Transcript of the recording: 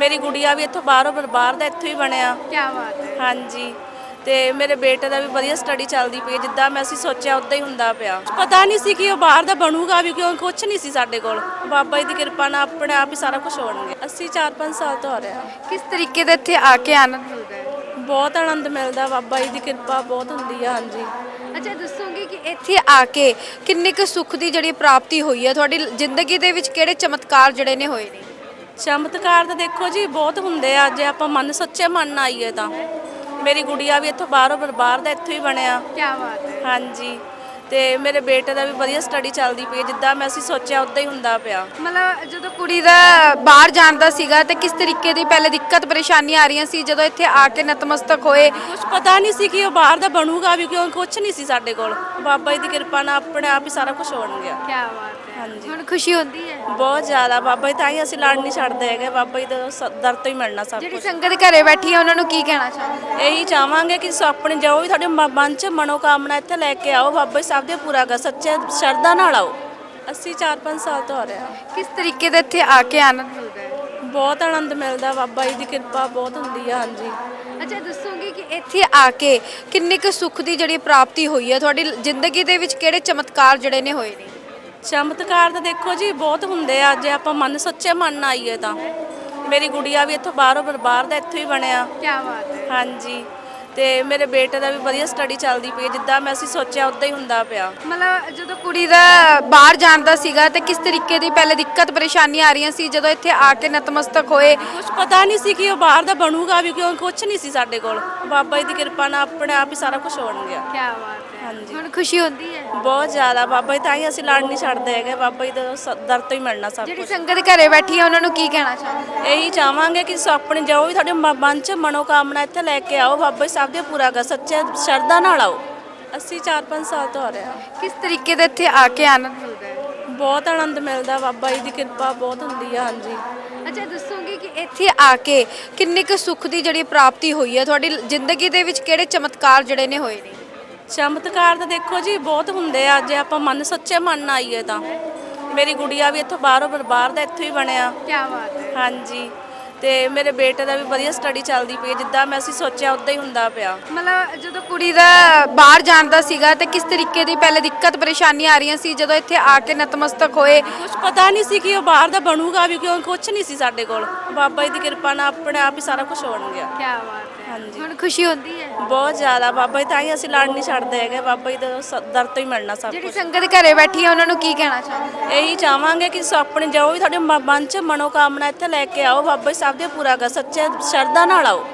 ਮੇਰੀ ਗੁੜੀਆ ਵੀ ਇੱਥੋਂ ਬਾਹਰੋਂ ਬਾਹਰ ਦਾ ਇੱਥੋਂ ਹੀ ਬਣਿਆ। ਕੀ ਬਾਤ ਹੈ। ਹਾਂਜੀ। ਤੇ ਮੇਰੇ ਬੇਟੇ ਦਾ ਵੀ ਵਧੀਆ ਸਟੱਡੀ ਚੱਲਦੀ ਪਈ ਹੈ ਜਿੱਦਾਂ ਮੈਂ ਅਸੀਂ ਸੋਚਿਆ ਉਦਾਂ ਹੀ ਹੁੰਦਾ ਪਿਆ। ਪਤਾ ਨਹੀਂ ਸੀ ਕਿ ਉਹ ਬਾਹਰ ਦਾ ਬਣੂਗਾ ਵੀ ਕਿਉਂ ਕੁਝ ਨਹੀਂ ਸੀ ਸਾਡੇ ਕੋਲ। ਬਾਬਾ ਜੀ ਦੀ ਕਿਰਪਾ ਨਾਲ ਆਪਣੇ ਆਪ ਹੀ ਸਾਰਾ ਕੁਝ ਹੋਣਗੇ। ਅਸੀਂ 4-5 ਸਾਲ ਤੋਂ ਆ ਰਹੇ ਹਾਂ। ਕਿਸ ਤਰੀਕੇ ਦੇ ਇੱਥੇ ਆ ਕੇ ਆਨੰਦ ਮਿਲਦਾ ਹੈ? ਬਹੁਤ ਆਨੰਦ ਮਿਲਦਾ ਬਾਬਾ ਜੀ ਦੀ ਕਿਰਪਾ ਬਹੁਤ ਹੁੰਦੀ ਹੈ ਹਾਂਜੀ। ਅੱਛਾ ਦੱਸੋਗੇ ਕਿ ਇੱਥੇ ਆ ਕੇ ਕਿੰਨੇ ਕੁ ਸੁੱਖ ਦੀ ਜਿਹੜੀ ਪ੍ਰਾਪਤੀ ਹੋਈ ਹੈ? ਤੁਹਾਡੀ ਜ਼ਿੰਦਗੀ ਦੇ ਵਿੱਚ ਕਿਹੜੇ ਚਮਤਕਾਰ ਜਿਹੜੇ ਨੇ ਹੋਏ ਨੇ? ਚਮਤਕਾਰ ਤਾਂ ਦੇਖੋ ਜੀ ਬਹੁਤ ਹੁੰਦੇ ਆ। ਜੇ ਆਪਾਂ ਮਨ ਸੱਚੇ ਮਨ ਨਾਲ ਆਈਏ ਤਾਂ। ਮੇਰੀ ਗੁੜੀਆ ਵੀ ਇੱਥੋਂ ਬਾਹਰੋਂ ਬਾਹਰ ਦਾ ਇੱਥੋਂ ਹੀ ਬਣਿਆ। ਕੀ ਬਾਤ ਹੈ। ਹਾਂਜੀ। ਤੇ ਮੇਰੇ ਬੇਟੇ ਦਾ ਵੀ ਵਧੀਆ ਸਟੱਡੀ ਚੱਲਦੀ ਪਈ ਹੈ। ਜਿੱਦਾਂ ਮੈਂ ਅਸੀਂ ਸੋਚਿਆ ਉਦਾਂ ਹੀ ਹੁੰਦਾ ਪਿਆ। ਮਤਲਬ ਜਦੋਂ ਕੁੜੀ ਦਾ ਬਾਹਰ ਜਾਣ ਦਾ ਸੀਗਾ ਤੇ ਕਿਸ ਤਰੀਕੇ ਦੀ ਪਹਿਲੇ ਦਿੱਕਤ ਪਰੇਸ਼ਾਨੀਆਂ ਆ ਰਹੀਆਂ ਸੀ ਜਦੋਂ ਇੱਥੇ ਆ ਕੇ ਨਤਮਸਤਕ ਹੋਏ? ਕੁਝ ਪਤਾ ਨਹੀਂ ਸੀ ਕਿ ਉਹ ਬਾਹਰ ਦਾ ਬਣੂਗਾ ਵੀ ਕਿਉਂ ਕੁਝ ਨਹੀਂ ਸੀ ਸਾਡੇ ਕੋਲ। ਬਾਬਾ ਜੀ ਦੀ ਕਿਰਪਾ ਨਾਲ ਆਪਣੇ ਆਪ ਹੀ ਸਾਰਾ ਕੁਝ ਹੋਣ ਗਿਆ। ਕੀ ਬਾਤ ਹੈ। ਹਾਂਜੀ। ਹੁਣ ਖੁਸ਼ੀ ਹੁੰਦੀ ਹੈ? ਬਹੁਤ ਜ਼ਿਆਦਾ ਬਾਬਾ ਜੀ ਤਾਂ ਹੀ ਅਸੀਂ ਲੜ ਨਹੀਂ ਛੱਡਦੇ ਹੈਗੇ। ਬਾਬਾ ਜੀ ਦਾ ਸ- ਦਰ ਤੋਂ ਹੀ ਮਿਲਣਾ ਸਭ ਜਿਹੜੀ ਕੁਝ ਸੰਗਤ ਘਰੇ ਬੈਠੀ ਹੈ ਉਹਨਾਂ ਨੂੰ ਕੀ ਕਹਿਣਾ ਚਾਹੁੰਦੇ ਇਹੀ ਚਾਹਾਂਗੇ ਕਿ ਸੋ ਆਪਣੇ ਜੋ ਵੀ ਤੁਹਾਡੇ ਮ- ਮਨ 'ਚ ਮਨੋਕਾਮਨਾ ਇੱਥੇ ਲੈ ਕੇ ਆਓ। ਬਾਬਾ ਜੀ ਸਭ ਦੇ ਪੂਰਾ ਕਰ ਸੱਚੇ ਸ਼ਰਧਾ ਨਾਲ ਆਓ। ਅਸੀਂ 4-5 ਸਾਲ ਤੋਂ ਆ ਰਹੇ ਹਾਂ। ਕਿਸ ਤਰੀਕੇ ਦੇ ਇੱਥੇ ਆ ਕੇ ਆਨੰਦ ਮਿਲਦਾ ਹੈ? ਬਹੁਤ ਆਨੰਦ ਮਿਲਦਾ ਬਾਬਾ ਜੀ ਦੀ ਕਿਰਪਾ ਬਹੁਤ ਹੁੰਦੀ ਹੈ ਹਾਂਜੀ। ਅੱਛਾ ਦੱਸੋਗੇ ਕਿ ਇੱਥੇ ਆ ਕੇ ਕਿੰਨੇ ਕੁ ਸੁੱਖ ਦੀ ਜਿਹੜੀ ਪ੍ਰਾਪਤੀ ਹੋਈ ਹੈ? ਤੁਹਾਡੀ ਜ਼ਿੰਦਗੀ ਦੇ ਵਿੱਚ ਕਿਹੜੇ ਚਮਤਕਾਰ ਜਿਹੜੇ ਨੇ ਹੋਏ ਨੇ? ਚਮਤਕਾਰ ਤਾਂ ਦੇਖੋ ਜੀ ਬਹੁਤ ਹੁੰਦੇ ਆ। ਜੇ ਆਪਾਂ ਮਨ ਸੱਚੇ ਮਨ ਨਾਲ ਆਈਏ ਤਾਂ। ਮੇਰੀ ਗੁੜੀਆ ਵੀ ਇੱਥੋਂ ਬਾਹਰੋਂ ਬਾਹਰ ਦਾ ਇੱਥੋਂ ਹੀ ਬਣਿਆ। ਕੀ ਬਾਤ ਹੈ। ਹਾਂਜੀ। ਤੇ ਮੇਰੇ ਬੇਟੇ ਦਾ ਵੀ ਵਧੀਆ ਸਟੱਡੀ ਚੱਲਦੀ ਪਈ ਹੈ। ਜਿੱਦਾਂ ਮੈਂ ਅਸੀਂ ਸੋਚਿਆ ਉਦਾਂ ਹੀ ਹੁੰਦਾ ਪਿਆ। ਮਤਲਬ ਜਦੋਂ ਕੁੜੀ ਦਾ ਬਾਹਰ ਜਾਣ ਦਾ ਸੀਗਾ ਤੇ ਕਿਸ ਤਰੀਕੇ ਦੀ ਪਹਿਲੇ ਦਿੱਕਤ ਪਰੇਸ਼ਾਨੀਆਂ ਆ ਰਹੀਆਂ ਸੀ ਜਦੋਂ ਇੱਥੇ ਆ ਕੇ ਨਤਮਸਤਕ ਹੋਏ? ਕੁਝ ਪਤਾ ਨਹੀਂ ਸੀ ਕਿ ਉਹ ਬਾਹਰ ਦਾ ਬਣੂਗਾ ਵੀ ਕਿਉਂ ਕੁਝ ਨਹੀਂ ਸੀ ਸਾਡੇ ਕੋਲ। ਬਾਬਾ ਜੀ ਦੀ ਕਿਰਪਾ ਨਾਲ ਆਪਣੇ ਆਪ ਹੀ ਸਾਰਾ ਕੁਝ ਹੋਣ ਗਿਆ। ਕੀ ਬਾਤ ਹਾਂਜੀ। ਹੁਣ ਖੁਸ਼ੀ ਹੁੰਦੀ ਹੈ? ਬਹੁਤ ਜ਼ਿਆਦਾ ਬਾਬਾ ਜੀ ਤਾਂ ਹੀ ਅਸੀਂ ਲੜ ਨਹੀਂ ਛੱਡਦੇ ਹੈਗੇ ਬਾਬਾ ਜੀ ਦਾ ਸ- ਦਰ ਤੋਂ ਹੀ ਮਿਲਣਾ ਸਭ ਜਿਹੜੀ ਕੁਝ ਸੰਗਤ ਘਰੇ ਬੈਠੀ ਹੈ ਉਹਨਾਂ ਨੂੰ ਕੀ ਕਹਿਣਾ ਚਾਹੁੰਦੇ ਇਹੀ ਚਾਹਾਂਗੇ ਕਿ ਸੋ ਆਪਣੇ ਜੋ ਵੀ ਤੁਹਾਡੇ ਮ- ਮਨ 'ਚ ਮਨੋਕਾਮਨਾ ਇੱਥੇ ਲੈ ਕੇ ਆਓ ਬਾਬਾ ਜੀ ਸਭ ਦੇ ਪੂਰਾ ਕਰ ਸੱਚੇ ਸ਼ਰਧਾ ਨਾਲ ਆਓ। ਅਸੀਂ 4-5 ਸਾਲ ਤੋਂ ਆ ਰਹੇ ਹਾਂ। ਕਿਸ ਤਰੀਕੇ ਦੇ ਇੱਥੇ ਆ ਕੇ ਆਨੰਦ ਮਿਲਦਾ ਹੈ? ਬਹੁਤ ਆਨੰਦ ਮਿਲਦਾ ਬਾਬਾ ਜੀ ਦੀ ਕਿਰਪਾ ਬਹੁਤ ਹੁੰਦੀ ਹੈ ਹਾਂਜੀ। ਅੱਛਾ ਦੱਸੋਗੇ ਕਿ ਇੱਥੇ ਆ ਕੇ ਕਿੰਨੇ ਕੁ ਸੁੱਖ ਦੀ ਜਿਹੜੀ ਪ੍ਰਾਪਤੀ ਹੋਈ ਹੈ ਤੁਹਾਡੀ ਜ਼ਿੰਦਗੀ ਦੇ ਵਿੱਚ ਕਿਹੜੇ ਚਮਤਕਾਰ ਜਿਹੜੇ ਨੇ ਹੋਏ ਨੇ? ਚਮਤਕਾਰ ਤਾਂ ਦੇਖੋ ਜੀ ਬਹੁਤ ਹੁੰਦੇ ਆ। ਜੇ ਆਪਾਂ ਮਨ ਸੱਚੇ ਮਨ ਨਾਲ ਆਈਏ ਤਾਂ। ਮੇਰੀ ਗੁੜੀਆ ਵੀ ਇੱਥੋਂ ਬਾਹਰੋਂ ਬਾਹਰ ਦਾ ਇੱਥੋਂ ਹੀ ਬਣਿਆ। ਕੀ ਬਾਤ ਹੈ। ਹਾਂਜੀ। ਤੇ ਮੇਰੇ ਬੇਟੇ ਦਾ ਵੀ ਵਧੀਆ ਸਟੱਡੀ ਚੱਲਦੀ ਪਈ ਹੈ। ਜਿੱਦਾਂ ਮੈਂ ਅਸੀਂ ਸੋਚਿਆ ਉਦਾਂ ਹੀ ਹੁੰਦਾ ਪਿਆ। ਮਤਲਬ ਜਦੋਂ ਕੁੜੀ ਦਾ ਬਾਹਰ ਜਾਣ ਦਾ ਸੀਗਾ ਤੇ ਕਿਸ ਤਰੀਕੇ ਦੀ ਪਹਿਲੇ ਦਿੱਕਤ ਪਰੇਸ਼ਾਨੀਆਂ ਆ ਰਹੀਆਂ ਸੀ ਜਦੋਂ ਇੱਥੇ ਆ ਕੇ ਨਤਮਸਤਕ ਹੋਏ? ਕੁਝ ਪਤਾ ਨਹੀਂ ਸੀ ਕਿ ਉਹ ਬਾਹਰ ਦਾ ਬਣੂਗਾ ਵੀ ਕਿਉਂ ਕੁਝ ਨਹੀਂ ਸੀ ਸਾਡੇ ਕੋਲ। ਬਾਬਾ ਜੀ ਦੀ ਕਿਰਪਾ ਨਾਲ ਆਪਣੇ ਆਪ ਹੀ ਸਾਰਾ ਕੁਝ ਹੋਣ ਗਿਆ। ਕੀ ਬਾਤ ਹਾਂਜੀ। ਹੁਣ ਖੁਸ਼ੀ ਹੁੰਦੀ ਹੈ? ਬਹੁਤ ਜ਼ਿਆਦਾ ਬਾਬਾ ਜੀ ਤਾਂ ਹੀ ਅਸੀਂ ਲੜ ਨਹੀਂ ਛੱਡਦੇ ਹੈਗੇ। ਬਾਬਾ ਜੀ ਦਾ ਸ- ਦਰ ਤੋਂ ਹੀ ਮਿਲਣਾ ਸਭ ਜਿਹੜੀ ਕੁਝ ਸੰਗਤ ਘਰੇ ਬੈਠੀ ਹੈ ਉਹਨਾਂ ਨੂੰ ਕੀ ਕਹਿਣਾ ਚਾਹੁੰਦੇ ਇਹੀ ਚਾਹਾਂਗੇ ਕਿ ਸੋ ਆਪਣੇ ਜੋ ਵੀ ਤੁਹਾਡੇ ਮ- ਮਨ 'ਚ ਮਨੋਕਾਮਨਾ ਇੱਥੇ ਲੈ ਕੇ ਆਓ। ਬਾਬਾ ਜੀ ਸਭ ਦੇ ਪੂਰਾ ਕਰ ਸੱਚੇ ਸ਼ਰਧਾ ਨਾਲ ਆਓ।